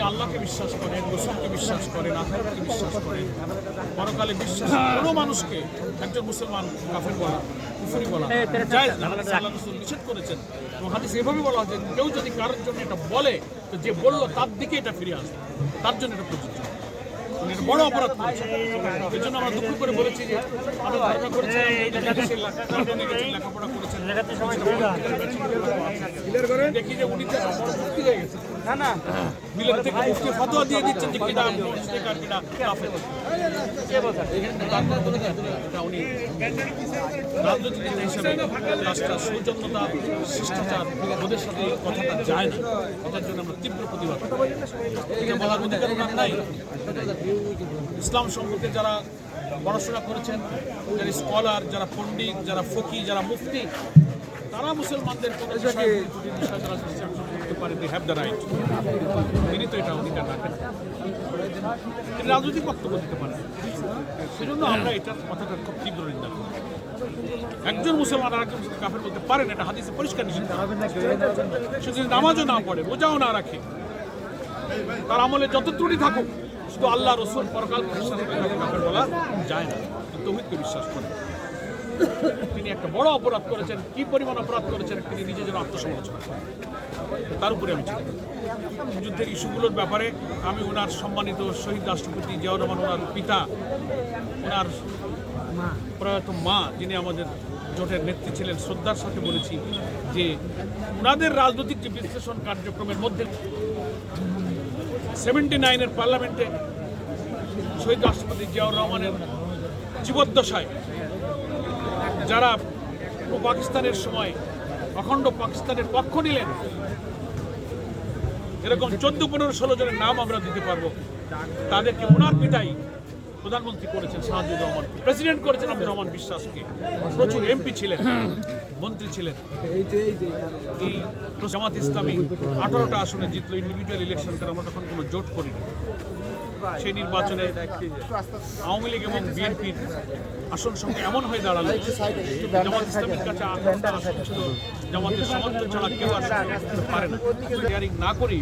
যিনি আল্লাহকে বিশ্বাস করেন রসুলকে বিশ্বাস করেন আল্লাহকে বিশ্বাস করেন পরকালে বিশ্বাস কোনো মানুষকে একজন মুসলমান কাফের বলা কুফরি বলা না। আল্লাহ রসুল নিষেধ করেছেন। এবং হাদিস এভাবে বলা হয়েছে কেউ যদি কারোর জন্য এটা বলে তো যে বলল তার দিকে এটা ফিরে আসবে। তার জন্য এটা প্রযোজ্য। একটা বড় অপরাধ করেছেন এই জন্য আমরা দুঃখ করে বলেছি যে আমরা ধারণা লন্ডনে গেছেন, লেখাপড়া করেছেন। দেখি যে উনি বড় মুক্তি হয়ে গেছে। না থেকে মুফতি ফতোয়া দিয়ে দিচ্ছেন যে কিনা মুশরিক কিনা কাফের এটা উনি রাজনৈতিক নেতা হিসেবে রাষ্ট্র সৌজন্যতা শিষ্টাচার ওদের সাথে কথাটা যায় না। এটার জন্য আমরা তীব্র প্রতিবাদ করি। এটা বলার অধিকার ওনার নাই। ইসলাম সম্পর্কে যারা পড়াশোনা করেছেন যারা স্কলার যারা পণ্ডিত যারা ফকি যারা মুফতি তারা মুসলমানদের কোনো বিষয় পারে দে হ্যাভ দ্য রাইট তিনি তো এটা অধিকার রাখেন। তিনি রাজনৈতিক বক্তব্য দিতে পারেন। সেজন্য আমরা এটার কথাটা খুব তীব্র নিন্দা করি। একজন মুসলমান আর একজন কাফের বলতে পারেন, এটা হাদিসে পরিষ্কার নিষিদ্ধ। সে যদি নামাজও না পড়ে, রোজাও না রাখে। তার আমলে যত ত্রুটি থাকুক, শুধু আল্লাহ, রসুল, পরকাল করে কাফের বলা যায় না। তৌহিদকে বিশ্বাস করেন। তিনি একটা বড় অপরাধ করেছেন। কি পরিমাণ অপরাধ করেছেন তিনি নিজে যেন আত্মসমালোচনা করেন। তার উপরে আমি যুদ্ধের ইস্যুগুলোর ব্যাপারে আমি ওনার সম্মানিত শহীদ রাষ্ট্রপতি জিয়াউর রহমান ওনার পিতা, ওনার প্রয়াত মা, যিনি আমাদের জোটের নেত্রী ছিলেন, শ্রদ্ধার সাথে বলেছি যে ওনাদের রাজনৈতিক যে বিশ্লেষণ কার্যক্রমের মধ্যে সেভেন্টি নাইনের পার্লামেন্টে শহীদ রাষ্ট্রপতি জিয়াউর রহমানের জীবদ্দশায় যারা পাকিস্তানের সময় অখণ্ড পাকিস্তানের পক্ষ নিলেন, এরকম চোদ্দ, পনেরো, ষোলো জনের নাম আমরা দিতে পারব। তাদেরকে ওনার পিতাই প্রধানমন্ত্রী করেছেন সাহায্য রহমান। প্রেসিডেন্ট করেছেন আব্দুর রহমান বিশ্বাসকে। প্রচুর এমপি ছিলেন, মন্ত্রী ছিলেন। এই জামাত ইসলামী আঠারোটা আসনে জিতলো ইন্ডিভিজুয়াল ইলেকশন আমরা তখন কোনো জোট করিনি। সেই নির্বাচনে আওয়ামী লীগ এবং বিএনপির আসন সংখ্যা এমন হয়ে দাঁড়াল জামাত ইসলামের কাছে আসন জামাতের সমর্থন ছাড়া কেউ আর পারে না। না করি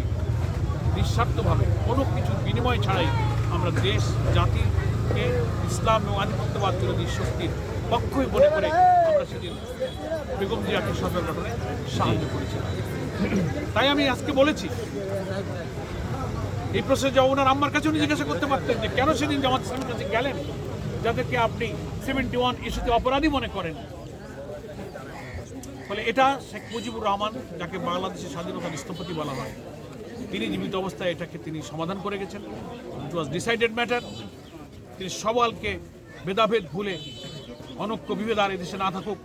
নিঃস্বার্থভাবে কোনো কিছু বিনিময় ছাড়াই আমরা দেশ, জাতিকে ইসলাম এবং আধিপত্যবাদ বিরোধী শক্তির পক্ষই মনে করে আমরা সেদিন বেগম জিয়াকে সরকার গঠনে সাহায্য করেছিলাম। তাই আমি আজকে বলেছি এই প্রশ্নে যে ওনার আম্মার কাছে উনি জিজ্ঞাসা করতে পারতেন যে, কেন সেদিন জামাত ইসলামের কাছে গেলেন? যাদেরকে আপনি সেভেন্টি ওয়ান ইস্যুতে অপরাধী মনে করেন? ফলে এটা শেখ মুজিবুর রহমান, যাকে বাংলাদেশের স্বাধীনতার স্থপতি বলা হয়, তিনি জীবিত অবস্থায় এটাকে তিনি সমাধান করে গেছেন। ইট ওয়াজ ডিসাইডেড ম্যাটার তিনি সবালকে ভেদাভেদ ভুলে, অনক্য বিভেদ আর এদেশে না থাকুক,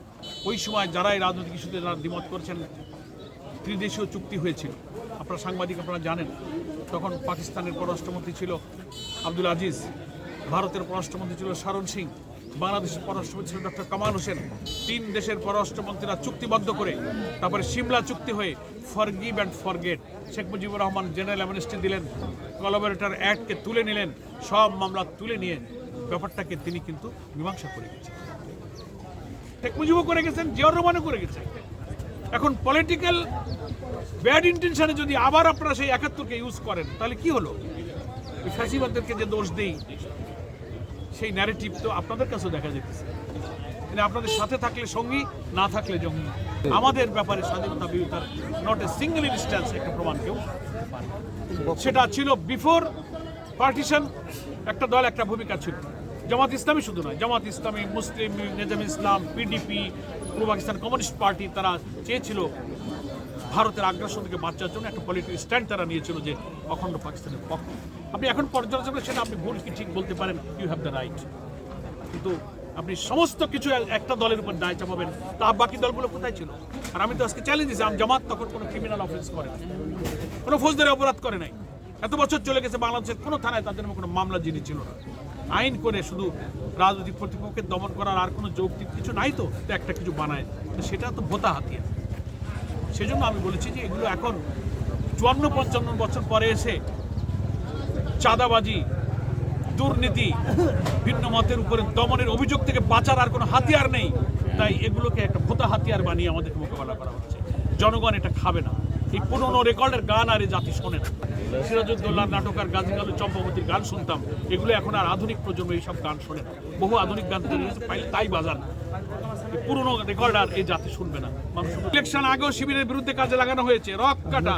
ওই সময় যারাই রাজনৈতিক ইস্যুতে যারা দ্বিমত করছেন ত্রিদেশীয় চুক্তি হয়েছিল। আপনারা সাংবাদিক, আপনারা জানেন, তখন পাকিস্তানের পররাষ্ট্রমন্ত্রী ছিল আব্দুল আজিজ, ভারতের পররাষ্ট্রমন্ত্রী ছিল শারণ সিং, বাংলাদেশের পররাষ্ট্রমন্ত্রী ছিল ডক্টর কামাল হোসেন। তিন দেশের পররাষ্ট্রমন্ত্রীরা চুক্তিবদ্ধ করে তারপরে সিমলা চুক্তি হয়ে forgive and forget, Sheikh Mujibur Rahman general amnesty দিলেন, কলাবরেটর অ্যাক্টকে তুলে নিলেন, সব মামলা তুলে নিয়ে ব্যাপারটাকে তিনি কিন্তু মীমাংসা করে গেছেন। শেখ মুজিবও করে গেছেন, জিয়াউর রহমানও করে গেছেন। এখন পলিটিক্যাল ব্যাড ইন্টেনশনে যদি আবার আপনারা সেই একাত্তরকে ইউজ করেন, তাহলে কি হলো? ফ্যাসিবাদদেরকে যে দোষ দেই, সেই ন্যারেটিভ তো আপনাদের কাছেও দেখা যেতেছে মানে আপনাদের সাথে থাকলে সঙ্গী, না থাকলে জঙ্গি। আমাদের ব্যাপারে স্বাধীনতা বিরোধিতার নট এ সিঙ্গেল ইনস্ট্যান্স একটা প্রমাণ কেউ সেটা ছিল বিফোর পার্টিশন একটা দল, একটা ভূমিকা ছিল। জামাত ইসলামী শুধু নয়, জামাত ইসলামী, মুসলিম, নেজাম ইসলাম পিডিপি পূর্ব পাকিস্তান কমিউনিস্ট পার্টি তারা চেয়েছিল ভারতের আগ্রাসন থেকে বাঁচার জন্য একটা পলিটিক্যাল স্ট্যান্ড তারা নিয়েছিল যে অখণ্ড পাকিস্তানের পক্ষ। আপনি এখন পর্যালোচনা সেটা আপনি ভুল কি ঠিক বলতে পারেন? ইউ হ্যাভ দ্য রাইট কিন্তু আপনি সমস্ত কিছু একটা দলের উপর দায় চাপাবেন, তা বাকি দলগুলো কোথায় ছিল? আর আমি তো আজকে চ্যালেঞ্জ দিয়েছি, আম জামাত তখন কোনো ক্রিমিনাল অফেন্স করে নাই। কোনো ফৌজদারি অপরাধ করে নাই। এত বছর চলে গেছে বাংলাদেশের কোনো থানায় তাদের কোনো মামলা জিডি ছিল না। আইন করে শুধু রাজনৈতিক প্রতিপক্ষের দমন করার আর কোনো যৌক্তিক কিছু নাই তো একটা কিছু বানায়। সেটা তো ভোতা হাতিয়ার। সেজন্য আমি বলেছি যে এগুলো এখন চুয়ান্ন, পঞ্চান্ন বছর পরে এসে চাঁদাবাজি, দুর্নীতি, ভিন্ন মতের উপরে দমনের অভিযোগ থেকে বাঁচার আর কোনো হাতিয়ার নেই। তাই এগুলোকে একটা ভোতা হাতিয়ার বানিয়ে আমাদেরকে মোকাবেলা করা হচ্ছে। জনগণ এটা খাবে না। এই পুরনো রেকর্ডের গান আর এই জাতি শোনে না। সিরাজউদ্দৌলার নাটক আর গাজী গালু চম্পাবতীর গান শুনতাম। এগুলো এখন আর আধুনিক প্রজন্ম এইসব গান শোনে না। বহু আধুনিক গান তৈরি হয়েছে, পাইলে তাই বাজান পুরনো রেকর্ড আর এই জাতি শুনবে না। ইলেকশন আগেও শিবিরের বিরুদ্ধে কাজে লাগানো হয়েছে। রক কাটা।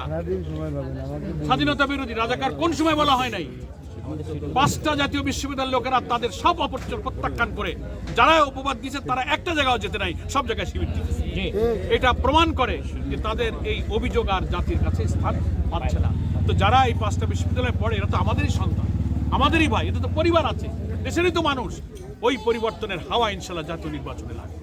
স্বাধীনতা বিরোধী রাজাকার কোন সময় বলা হয় নাই? পাঁচটা জাতীয় বিশ্ববিদ্যালয়ের লোকেরা তাদের সব অপপ্রচার প্রত্যাখ্যান করে যারা অপবাদ দিয়েছে তারা একটা জায়গাও যেতে নাই, সব জায়গায় শিবির জিতেছে। এটা প্রমাণ করে যে তাদের এই অভিযোগ আর জাতির কাছে স্থান পাচ্ছে না। তো যারা এই পাঁচটা বিশ্ববিদ্যালয়ে পড়ে, এরা তো আমাদেরই সন্তান, আমাদেরই ভাই এটা তো পরিবার আছে, দেশেরই তো মানুষ। ওই পরিবর্তনের হাওয়া ইনশাল্লাহ জাতীয় নির্বাচনে লাগে